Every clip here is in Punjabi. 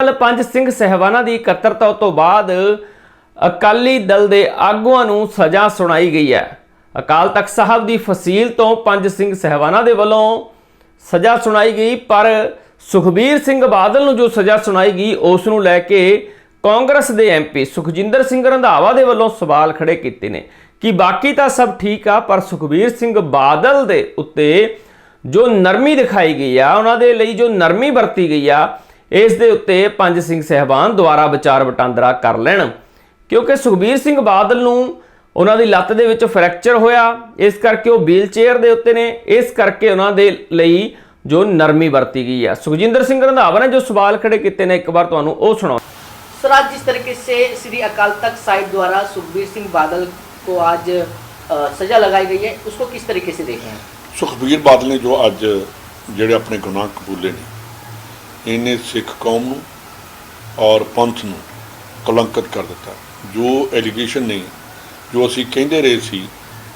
ਕੱਲ ਪੰਜ ਸਿੰਘ ਸਹਿਬਾਨਾਂ ਦੀ ਇਕੱਤਰਤਾ ਤੋਂ ਬਾਅਦ ਅਕਾਲੀ ਦਲ ਦੇ ਆਗੂਆਂ ਨੂੰ ਸਜ਼ਾ ਸੁਣਾਈ ਗਈ ਹੈ। ਅਕਾਲ ਤਖਤ ਸਾਹਿਬ ਦੀ ਫਸੀਲ ਤੋਂ ਪੰਜ ਸਿੰਘ ਸਹਿਬਾਨਾਂ ਦੇ ਵੱਲੋਂ ਸਜ਼ਾ ਸੁਣਾਈ ਗਈ, ਪਰ ਸੁਖਬੀਰ ਸਿੰਘ ਬਾਦਲ ਨੂੰ ਜੋ ਸਜ਼ਾ ਸੁਣਾਈ ਗਈ, ਉਸ ਨੂੰ ਲੈ ਕੇ ਕਾਂਗਰਸ ਦੇ ਐਮਪੀ ਸੁਖਜਿੰਦਰ ਸਿੰਘ ਰੰਧਾਵਾ ਦੇ ਵੱਲੋਂ ਸਵਾਲ ਖੜੇ ਕੀਤੇ ਨੇ ਕਿ ਬਾਕੀ ਤਾਂ ਸਭ ਠੀਕ ਆ, ਪਰ ਸੁਖਬੀਰ ਸਿੰਘ ਬਾਦਲ ਦੇ ਉੱਤੇ ਜੋ ਨਰਮੀ ਦਿਖਾਈ ਗਈ ਆ, ਉਹਨਾਂ ਦੇ ਲਈ ਜੋ ਨਰਮੀ ਵਰਤੀ ਗਈ ਆ ਇਸ ਦੇ ਉੱਤੇ ਪੰਜ ਸਿੰਘ ਸਹਿਬਾਨ ਦੁਆਰਾ ਵਿਚਾਰ ਵਟਾਂਦਰਾ ਕਰ ਲੈਣ ਕਿਉਂਕਿ ਸੁਖਬੀਰ ਸਿੰਘ ਬਾਦਲ ਨੂੰ ਉਹਨਾਂ ਦੀ ਲੱਤ ਦੇ ਵਿੱਚ ਫ੍ਰੈਕਚਰ ਹੋਇਆ ਇਸ ਕਰਕੇ ਉਹ ਵੀਲ ਚੇਅਰ ਦੇ ਉੱਤੇ ਨੇ ਇਸ ਕਰਕੇ ਉਹਨਾਂ ਦੇ ਲਈ ਜੋ ਨਰਮੀ ਵਰਤੀ ਗਈ ਆ ਸੁਖਜਿੰਦਰ ਸਿੰਘ ਰੰਧਾਵਾ ਨੇ ਜੋ ਸਵਾਲ ਖੜੇ ਕੀਤੇ ਨੇ ਇੱਕ ਵਾਰ ਤੁਹਾਨੂੰ ਉਹ ਸੁਣਾਓ सर आज जिस तरीके से श्री अकाल तख्त साहिब द्वारा सुखबीर सिंह बादल को आज अ, सजा लगाई गई है उसको किस तरीके से देखें ਸੁਖਬੀਰ ਬਾਦਲ ਨੇ ਜੋ ਅੱਜ ਜਿਹੜੇ ਆਪਣੇ ਗੁਨਾਹ ਕਬੂਲੇ ਨੇ ਇਹਨੇ ਸਿੱਖ ਕੌਮ ਨੂੰ ਔਰ ਪੰਥ ਨੂੰ ਕਲੰਕਿਤ ਕਰ ਦਿੱਤਾ। ਜੋ ਐਲੀਗੇਸ਼ਨ ਨਹੀਂ, ਜੋ ਅਸੀਂ ਕਹਿੰਦੇ ਰਹੇ ਸੀ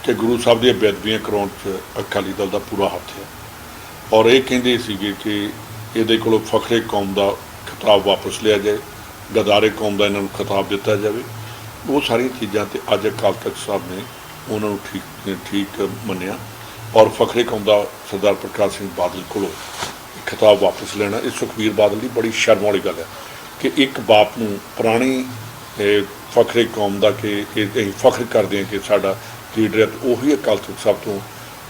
ਕਿ ਗੁਰੂ ਸਾਹਿਬ ਦੀਆਂ ਬੇਅਦਬੀਆਂ ਕਰਾਉਣ 'ਚ ਅਕਾਲੀ ਦਲ ਦਾ ਪੂਰਾ ਹੱਥ ਹੈ। ਔਰ ਇਹ ਕਹਿੰਦੇ ਸੀਗੇ ਕਿ ਇਹਦੇ ਕੋਲੋਂ ਫਖਰੇ ਕੌਮ ਦਾ ਖਿਤਾਬ ਵਾਪਸ ਲਿਆ ਜਾਏ, ਗਦਾਰੇ ਕੌਮ ਦਾ ਇਹਨਾਂ ਨੂੰ ਖਿਤਾਬ ਦਿੱਤਾ ਜਾਵੇ। ਉਹ ਸਾਰੀਆਂ ਚੀਜ਼ਾਂ ਤੇ ਅੱਜ ਅਕਾਲ ਤਖਤ ਸਾਹਿਬ ਨੇ ਉਹਨਾਂ ਨੂੰ ਠੀਕ ਠੀਕ ਮੰਨਿਆ। ਔਰ ਫਖਰੇ ਕੌਮ ਦਾ ਸਰਦਾਰ ਪ੍ਰਕਾਸ਼ ਸਿੰਘ ਬਾਦਲ ਕੋਲੋਂ ਖਿਤਾਬ ਵਾਪਸ ਲੈਣਾ ਇਹ ਸੁਖਬੀਰ ਬਾਦਲ ਦੀ ਬੜੀ ਸ਼ਰਮ ਵਾਲੀ ਗੱਲ ਹੈ ਕਿ ਇੱਕ ਬਾਪ ਨੂੰ ਪੁਰਾਣੀ ਫਖਰੇ ਕੌਮ ਦਾ ਕਿ ਇਹ ਅਸੀਂ ਫਖਰ ਕਰਦੇ ਹਾਂ ਕਿ ਸਾਡਾ ਲੀਡਰ ਹੈ ਉਹੀ ਅਕਾਲ ਤਖਤ ਸਾਹਿਬ ਤੋਂ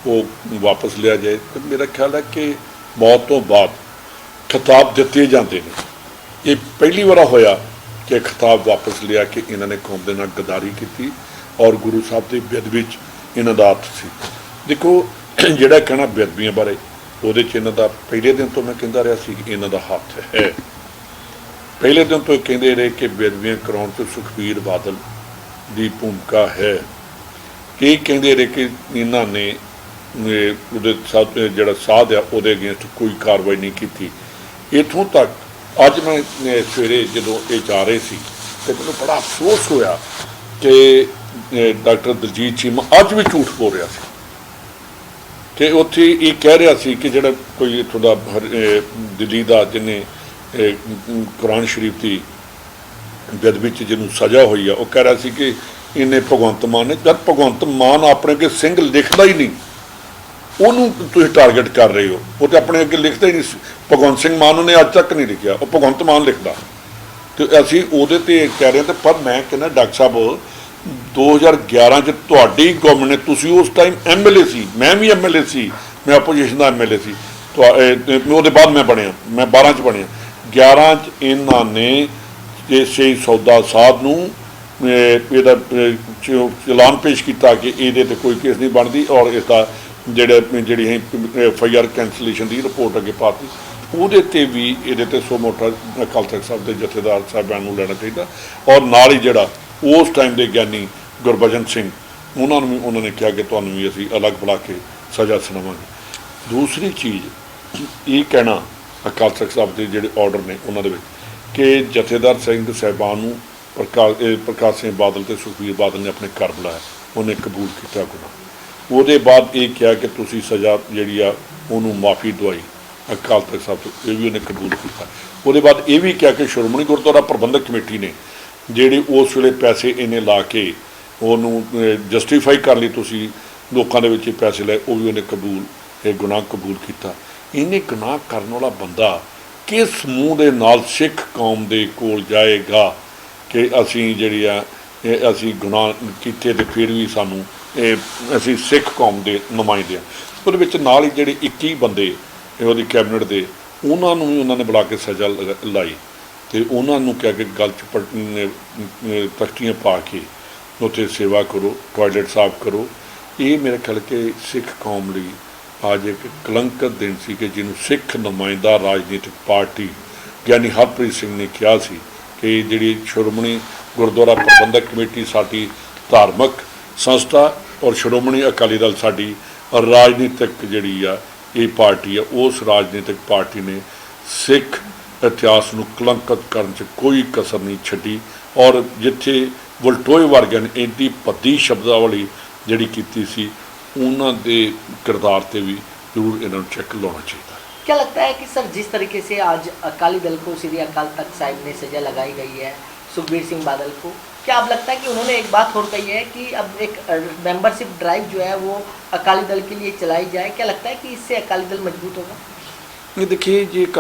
ਉਹ ਵਾਪਸ ਲਿਆ ਜਾਏ। ਤੇ ਮੇਰਾ ਖਿਆਲ ਹੈ ਕਿ ਮੌਤ ਤੋਂ ਬਾਅਦ ਖਿਤਾਬ ਦਿੱਤੇ ਜਾਂਦੇ ਨੇ। ਇਹ ਪਹਿਲੀ ਵਾਰ ਹੋਇਆ ਕਿ ਖਿਤਾਬ ਵਾਪਸ ਲਿਆ ਕਿ ਇਹਨਾਂ ਨੇ ਕੌਮ ਦੇ ਨਾਲ ਗਦਾਰੀ ਕੀਤੀ ਔਰ ਗੁਰੂ ਸਾਹਿਬ ਦੀ ਬੇਅਦਬੀ ਚ ਇਹਨਾਂ ਦਾ ਹੱਥ ਸੀ। ਦੇਖੋ, ਜਿਹੜਾ ਕਹਿਣਾ ਬੇਅਦਬੀਆਂ ਬਾਰੇ ਉਹਦੇ ਚ ਇਹਨਾਂ ਦਾ, ਪਹਿਲੇ ਦਿਨ ਤੋਂ ਮੈਂ ਕਹਿੰਦਾ ਰਿਹਾ ਸੀ ਕਿ ਇਹਨਾਂ ਦਾ ਹੱਥ ਹੈ। ਪਹਿਲੇ ਦਿਨ ਤੋਂ ਇਹ ਕਹਿੰਦੇ ਰਹੇ ਕਿ ਬੇਅਦਬੀਆਂ ਕਰਾਉਣ ਚ ਸੁਖਬੀਰ ਬਾਦਲ ਦੀ ਭੂਮਿਕਾ ਹੈ। ਇਹ ਕਹਿੰਦੇ ਰਹੇ ਕਿ ਇਹਨਾਂ ਨੇ ਉਹਦੇ ਸਾਥ ਜਿਹੜਾ ਸਾਧ ਆ, ਉਹਦੇ ਅਗੇਂਸਟ ਕੋਈ ਕਾਰਵਾਈ ਨਹੀਂ ਕੀਤੀ। ਇਥੋਂ ਤੱਕ, ਅੱਜ ਮੈਂ ਸਵੇਰੇ ਜਦੋਂ ਇਹ ਜਾ ਰਹੇ ਸੀ, ਤੇ ਮੈਨੂੰ ਬੜਾ ਅਫਸੋਸ ਹੋਇਆ ਕਿ ਡਾਕਟਰ ਦਲਜੀਤ ਚੀਮਾ ਅੱਜ ਵੀ ਝੂਠ ਬੋਲ ਰਿਹਾ ਸੀ। ਕਿ ਉੱਥੇ ਇਹ ਕਹਿ ਰਿਹਾ ਸੀ ਕਿ ਜਿਹੜਾ ਕੋਈ ਇੱਥੋਂ ਦਾ ਹਰ- ਦਿੱਲੀ ਦਾ ਜਿਹਨੇ ਕੁਰਾਨ ਸ਼ਰੀਫ ਦੀ ਬੇਅਦਬੀ ਚ ਜਿਹਨੂੰ ਸਜ਼ਾ ਹੋਈ ਆ, ਉਹ ਕਹਿ ਰਿਹਾ ਸੀ ਕਿ ਇਹਨੇ ਭਗਵੰਤ ਮਾਨ ਨੇ ਜਦ ਭਗਵੰਤ ਮਾਨ ਆਪਣੇ ਅੱਗੇ ਸਿੰਘ ਲਿਖਦਾ ਹੀ ਨਹੀਂ, ਉਹਨੂੰ ਤੁਸੀਂ ਟਾਰਗੇਟ ਕਰ ਰਹੇ ਹੋ। ਉਹ ਤੇ ਆਪਣੇ ਅੱਗੇ ਲਿਖਦਾ ਹੀ ਨਹੀਂ ਸੀ। ਭਗਵੰਤ ਸਿੰਘ ਮਾਨ ਉਹਨੇ ਅੱਜ ਤੱਕ ਨਹੀਂ ਲਿਖਿਆ। ਉਹ ਭਗਵੰਤ ਮਾਨ ਲਿਖਦਾ। ਤੇ ਅਸੀਂ ਉਹਦੇ ਤੇ ਕਹਿ ਰਹੇ ਹਾਂ ਤੇ ਪਰ ਮੈਂ ਕਹਿੰਦਾ ਡਾਕਟਰ ਸਾਹਿਬ 2011 ਚ ਤੁਹਾਡੀ ਗਵਰਨਮੈਂਟ ਨੇ, ਤੁਸੀਂ ਉਸ ਟਾਈਮ ਐਮਐਲਏ ਸੀ, ਮੈਂ ਵੀ ਐਮਐਲਏ ਸੀ, ਮੈਂ ਆਪੋਜੀਸ਼ਨ ਦਾ ਐਮਐਲਏ ਸੀ, ਤੁਹਾ- ਉਹਦੇ ਬਾਅਦ ਮੈਂ ਬਣਿਆ, ਮੈਂ 12 ਚ ਬਣਿਆ। 11 ਚ ਇਹਨਾਂ ਨੇ ਇਹ ਸ਼ਹੀਦ ਸੌਦਾ ਸਾਹਿਬ ਨੂੰ ਇਹਦਾ ਚਲਾਨ ਪੇਸ਼ ਕੀਤਾ ਕਿ ਇਹਦੇ ਤੇ ਕੋਈ ਕੇਸ ਨਹੀਂ ਬਣਦੀ ਔਰ ਇਸ ਦਾ ਜਿਹੜਾ, ਜਿਹੜੀ ਹੈ ਐਫ ਆਈ ਆਰ ਕੈਂਸਲੇਸ਼ਨ ਦੀ ਰਿਪੋਰਟ ਅੱਗੇ ਪਾਤੀ। ਉਹਦੇ ਤੇ ਵੀ ਇਹਦੇ ਤੇ ਸੋ ਮੋਟਾ ਅਕਾਲ ਤਖਤ ਸਾਹਿਬ ਦੇ ਜਥੇਦਾਰ ਸਾਹਿਬਾਨ ਨੂੰ ਲੈਣਾ ਚਾਹੀਦਾ ਔਰ ਨਾਲ ਹੀ ਜਿਹੜਾ ਉਸ ਟਾਈਮ ਦੇ ਗਿਆਨੀ ਗੁਰਬਚਨ ਸਿੰਘ, ਉਹਨਾਂ ਨੂੰ ਵੀ, ਉਹਨਾਂ ਨੇ ਕਿਹਾ ਕਿ ਤੁਹਾਨੂੰ ਵੀ ਅਸੀਂ ਅਲੱਗ ਬੁਲਾ ਕੇ ਸਜ਼ਾ ਸੁਣਾਵਾਂਗੇ। ਦੂਸਰੀ ਚੀਜ਼, ਇਹ ਕਹਿਣਾ ਅਕਾਲ ਤਖਤ ਸਾਹਿਬ ਦੇ ਜਿਹੜੇ ਆਰਡਰ ਨੇ ਉਹਨਾਂ ਦੇ ਵਿੱਚ ਕਿ ਜਥੇਦਾਰ ਸਿੰਘ ਸਾਹਿਬਾਨ ਨੂੰ ਪ੍ਰਕਾਸ਼ ਪ੍ਰਕਾਸ਼ ਸਿੰਘ ਬਾਦਲ ਤੇ ਸੁਖਬੀਰ ਬਾਦਲ ਨੇ ਆਪਣੇ ਘਰ ਬੁਲਾਇਆ, ਉਹਨੇ ਕਬੂਲ ਕੀਤਾ ਗੁਨਾਹ ਉਹਦੇ ਬਾਅਦ ਇਹ ਕਿਹਾ ਕਿ ਤੁਸੀਂ ਸਜ਼ਾ ਜਿਹੜੀ ਆ, ਉਹਨੂੰ ਮਾਫੀ ਦਵਾਈ। ਅਕਾਲ ਤਖਤ ਸਾਹਿਬ ਤੋਂ ਇਹ ਵੀ ਉਹਨੇ ਕਬੂਲ ਕੀਤਾ। ਉਹਦੇ ਬਾਅਦ ਇਹ ਵੀ ਕਿਹਾ ਕਿ ਸ਼੍ਰੋਮਣੀ ਗੁਰਦੁਆਰਾ ਪ੍ਰਬੰਧਕ ਕਮੇਟੀ ਨੇ ਜਿਹੜੇ ਉਸ ਵੇਲੇ ਪੈਸੇ ਇਹਨੇ ਲਾ ਕੇ ਉਹਨੂੰ ਜਸਟੀਫਾਈ ਕਰ ਲਈ ਤੁਸੀਂ, ਲੋਕਾਂ ਦੇ ਵਿੱਚ ਇਹ ਪੈਸੇ ਲਏ, ਉਹ ਵੀ ਉਹਨੇ ਕਬੂਲ, ਇਹ ਗੁਨਾਹ ਕਬੂਲ ਕੀਤਾ। ਇਹਨੇ ਗੁਨਾਹ ਕਰਨ ਵਾਲਾ ਬੰਦਾ ਕਿਸ ਮੂੰਹ ਦੇ ਨਾਲ ਸਿੱਖ ਕੌਮ ਦੇ ਕੋਲ ਜਾਏਗਾ ਕਿ ਅਸੀਂ ਜਿਹੜੀ ਆ, ਇਹ ਅਸੀਂ ਗੁਨਾਹ ਕੀਤੇ ਤੇ ਫਿਰ ਵੀ ਸਾਨੂੰ ਇਹ ਅਸੀਂ ਸਿੱਖ ਕੌਮ ਦੇ ਨੁਮਾਇੰਦੇ ਆ। ਉਹਦੇ ਵਿੱਚ ਨਾਲ ਹੀ ਜਿਹੜੇ 21 ਬੰਦੇ, ਇਹ ਉਹਦੀ ਕੈਬਨਿਟ ਦੇ, ਉਹਨਾਂ ਨੂੰ ਵੀ ਉਹਨਾਂ ਨੇ ਬੁਲਾ ਕੇ ਸਜ਼ਾ ਲਗਾ- ਲਾਈ। ਤੇ ਉਹਨਾਂ ਨੂੰ ਕਿਹਾ ਕਿ ਗਲ ਚ ਪਟ- ਤਖਤੀਆਂ ਪਾ ਕੇ ਉੱਥੇ ਸੇਵਾ ਕਰੋ ਟਾਇਲਟ ਸਾਫ਼ ਕਰੋ। ਇਹ ਮੇਰੇ ਖਿਆਲ ਕਿ ਸਿੱਖ ਕੌਮ ਲਈ ਅੱਜ ਇੱਕ ਕਲੰਕਤ ਦਿਨ ਸੀ ਕਿ ਜਿਹਨੂੰ ਸਿੱਖ ਨੁਮਾਇੰਦਾ ਰਾਜਨੀਤਿਕ ਪਾਰਟੀ ਗਿਆਨੀ ਹਰਪ੍ਰੀਤ ਸਿੰਘ ਨੇ ਕਿਹਾ ਸੀ ਕਿ ਜਿਹੜੀ ਸ਼੍ਰੋਮਣੀ ਗੁਰਦੁਆਰਾ ਪ੍ਰਬੰਧਕ ਕਮੇਟੀ ਸਾਡੀ ਧਾਰਮਿਕ ਸੰਸਥਾ ਔਰ ਸ਼੍ਰੋਮਣੀ ਅਕਾਲੀ ਦਲ ਸਾਡੀ ਰਾਜਨੀਤਿਕ ਜਿਹੜੀ ਆ, ਇਹ ਪਾਰਟੀ ਆ, ਉਸ ਰਾਜਨੀਤਿਕ ਪਾਰਟੀ ਨੇ ਸਿੱਖ ਇਤਿਹਾਸ ਨੂੰ ਕਲੰਕਿਤ ਕਰਨ 'ਚ ਕੋਈ ਕਸਰ ਨਹੀਂ ਛੱਡੀ ਔਰ ਜਿੱਥੇ ਵਲਟੋਏ ਵਰਗਿਆਂ ਨੇ ਇੰਨੀ ਪੱਦੀ ਸ਼ਬਦਾਵਲੀ ਜਿਹੜੀ ਕੀਤੀ ਸੀ ਉਹਨਾਂ ਦੇ ਕਿਰਦਾਰ ਤੇ ਵੀ ਜ਼ਰੂਰ ਇਹਨਾਂ ਨੂੰ ਚੈੱਕ ਲਾਉਣਾ ਚਾਹੀਦਾ क्या लगता है कि सर जिस तरीके से आज अकाली दल को श्री अकाल तख्त साहिब ने सजा लगाई गई है सुखबीर सिंह बादल को क्या अब लगता है कि उन्होंने एक बात और कही है कि अब एक मेंबरशिप ड्राइव जो है वो अकाली दल के लिए चलाई जाए क्या लगता है कि इससे अकाली दल मजबूत होगा ये देखिए ये